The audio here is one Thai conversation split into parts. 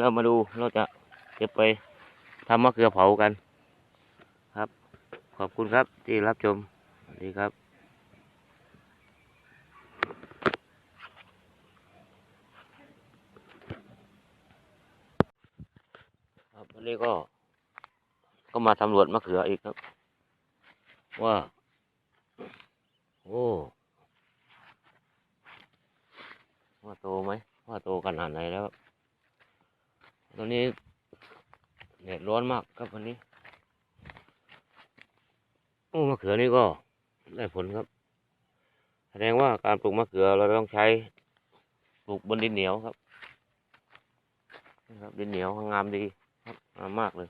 เรามาดูเราจะเก็บไปทำมะเขือเผากัน ครับ ขอบคุณครับที่รับชมสวัสดีครับครับวันนี้ก็ ก็มาสำรวจมะเขืออีกครับ ว่า โอ้ว่าโตไหมว่าโตขนาดไหนแล้ว ตอนนี้แดดร้อนมากครับวันนี้ โอ้มะเขือนี่ก็ได้ผลครับ แสดงว่าการปลูกมะเขือเราต้องใช้ปลูกบนดินเหนียวครับนะครับดินเหนียวงามดีครับงามมากเลย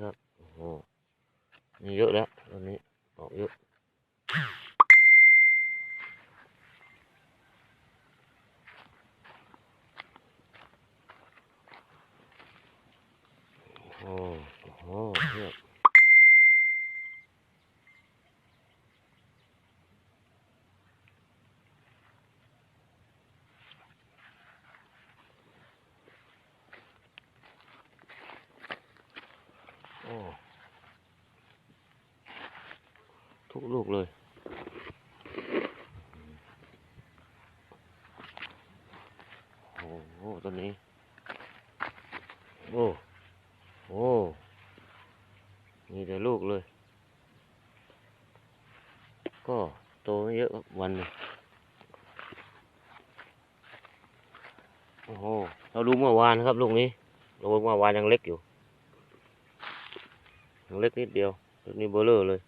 ครับโอ้โหนี่เยอะแล้วตอนนี้ออกเยอะโอ้โหเยอะโอ้ ทุกลูกเลย โอ้โหตัวนี้ โอ้โอ้มีแต่ลูกเลย ก็โตไม่เยอะวันนึงโอ้โห เราดูเมื่อวานครับลูกนี้เราดูเมื่อวานยังเล็กอยู่ ยังเล็กนิดเดียวลูกนี้เบลอเลย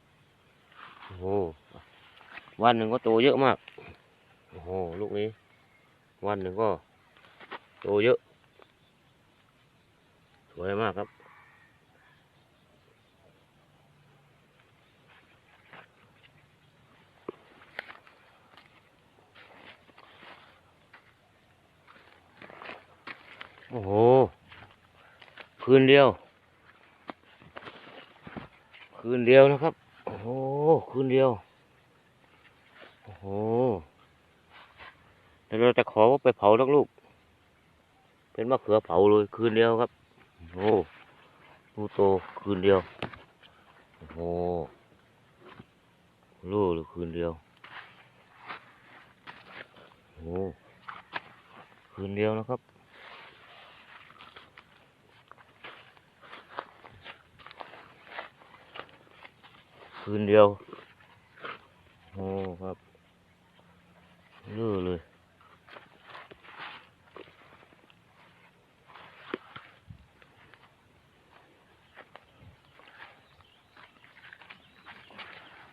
โอ้โหวันหนึ่งก็โตเยอะมาก โอ้โห ลูกนี้ วันหนึ่งก็โตเยอะ สวยมากครับ โอ้โห คืนเดียว คืนเดียวนะครับ คืนเดียว โอ้โหเดี๋ยวเราจะขอไปเผาทั้งลูก เป็นมะเขือเผาเลยคืนเดียวครับ โอ้ลูกโตคืนเดียว โอ้โหลูกเลยคืนเดียว โอ้คืนเดียวนะครับ คืนเดียว โอ้ครับเยอะเลย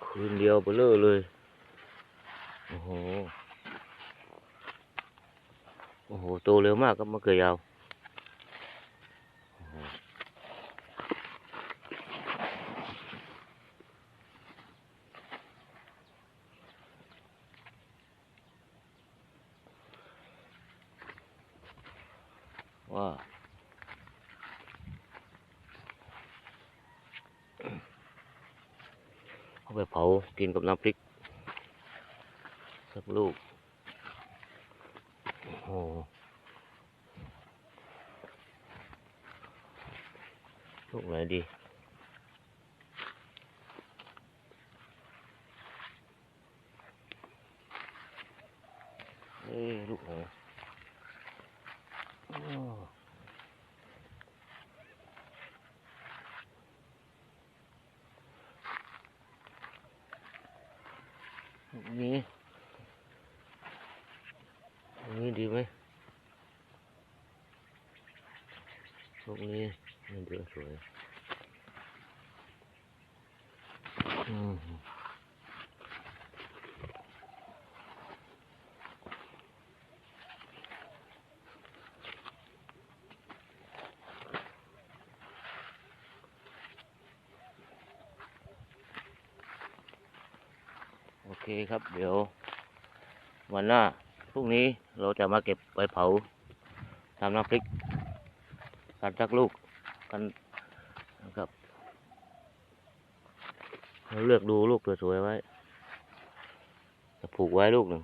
คืนเดียวไปเลยเลย โอ้โห โอ้โห โตเร็วมากครับมะเขือยาวโอ้โห ว้าเอาไปเผากินกับน้ำพริก สักลูก โอ้โหลูกไหนดีเอ้ยลูกไหนโอ้ลูกนี้ลูกนี้ดีไหม ลูกนี้มันเยอะสวยอืมโอเคครับ เดี๋ยว วันหน้าพรุ่งนี้เราจะมาเก็บไปเผาทำน้ำพริก กันสักลูกกันนะครับเราเลือกดูลูกสวยๆไว้จะผูกไว้ลูกหนึ่ง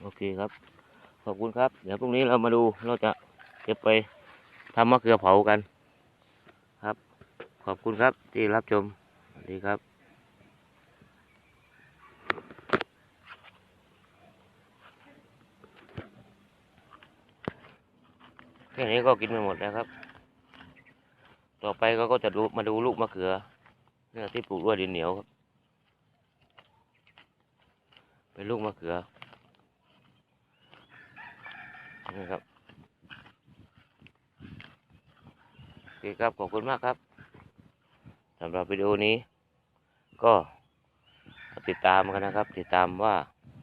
โอเคครับ ขอบคุณครับ เดี๋ยวพรุ่งนี้เรามาดูเราจะเก็บไปทำมะเขือเผากัน ครับ ขอบคุณครับที่รับชมสวัสดีครับ แค่นี้ก็กินไปหมดแล้วครับ ต่อไปก็ก็จะดูมาดูลูกมะเขือเนี่ยที่ปลูกด้วยดินเหนียวครับ เป็นลูกมะเขือนี่ครับโอเคครับ ขอบคุณมากครับสำหรับวิดีโอนี้ ก็ติดตามกันนะครับ ติดตามว่า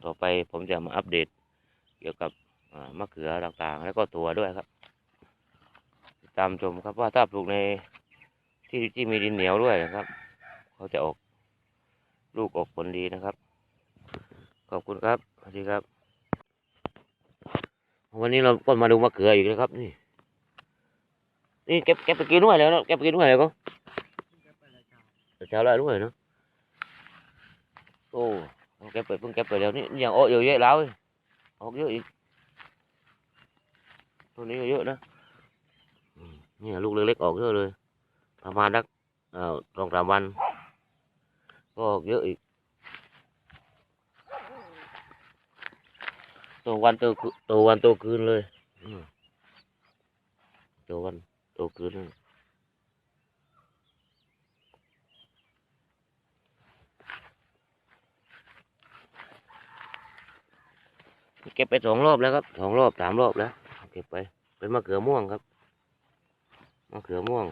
ต่อไปผมจะมาอัปเดตเกี่ยวกับมะเขือต่างๆ แล้วก็ตัวด้วยครับ ติดตามชมครับว่าถ้าปลูกในที่ที่มีดินเหนียวด้วยนะครับ เขาจะออกลูกออกผลดีนะครับ ขอบคุณครับสวัสดีครับ วันนี้เราก็มาดูมะเขืออีกแล้วครับ นี่ นี่เก็บเก็บไปกินด้วยแล้วเนะเก็บไปกินด้วยแล้วก็เช้าแล้วด้วยเนาะโอ้เก็บไปเพิ่งเก็บไปแล้วนี่ยังออกเยอะแยะแล้วเว้ยออกเยอะอีกตัวนี้ก็เยอะนะ อืมนี่ลูกเล็กๆออกเยอะเลย ประมาณนักสองสามวัน ก็ออกเยอะอีกตัววันตัวตัววันตัวคืนเลยอืมตัววันตัวคืนเลยเก็บไปสองรอบแล้วครับสองรอบสามรอบแล้ว เก็บไป เป็นมะเขือม่วงครับ มะเขือม่วง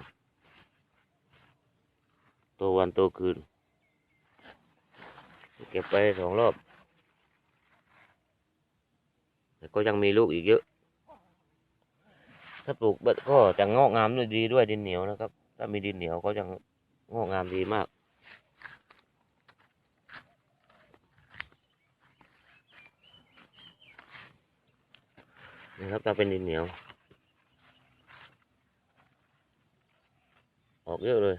ตัววันตัวคืน เก็บไปสองรอบแต่ก็ยังมีลูกอีกเยอะ ถ้าปลูกก็จะงอกงามด้วยดีด้วยดินเหนียวนะครับ ถ้ามีดินเหนียวก็จะงอกงามดีมากนี่ครับถ้าเป็นดินเหนียว ออกเยอะเลย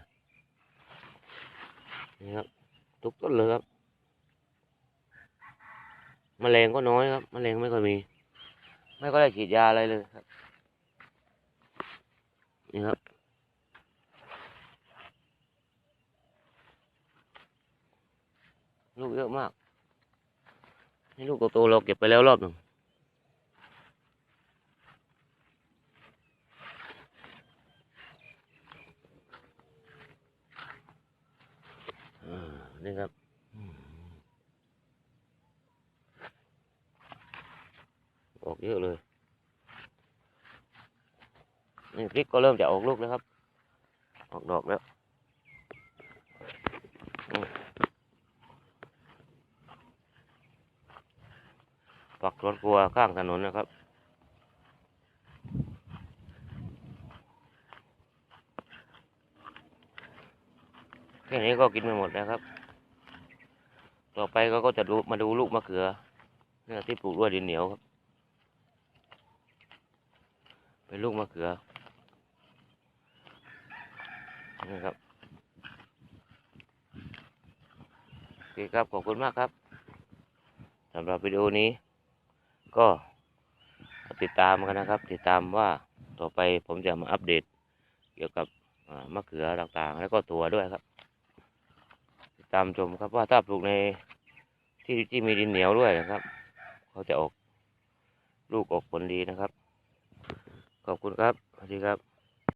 นี่ครับทุกต้นเลยครับมแมลงก็น้อยครับมแมลงไม่ค่อยมี ไม่ก็ได้ฉีดยาอะไรเลยครับนี่ครับลูกเยอะมากนี่ลูกโตๆเราเก็บไปแล้วรอบหนึ่งอ่า นี่ครับออกเยอะเลย นี่พริกก็เริ่มจะออกลูกแล้วครับ ออกดอกแล้วอืมฝักสวนครัวข้างถนนนะครับแค่นี้ก็กินไปหมดแล้วครับ ต่อไปก็ก็จะดูมาดูลูกมะเขือเนี่ยที่ปลูกด้วยดินเหนียวครับ เป็นลูกมะเขือนี่ครับโอเคครับ ขอบคุณมากครับสำหรับวิดีโอนี้ ก็ติดตามกันนะครับ ติดตามว่าต่อไปผมจะมาอัปเดตเกี่ยวกับมะเขือต่างๆ แล้วก็ตัวด้วยครับ ตามชมครับว่าถ้าปลูกในที่ที่มีดินเหนียวด้วยนะครับ เขาจะออกลูกออกผลดีนะครับ ขอบคุณครับ สวัสดีครับ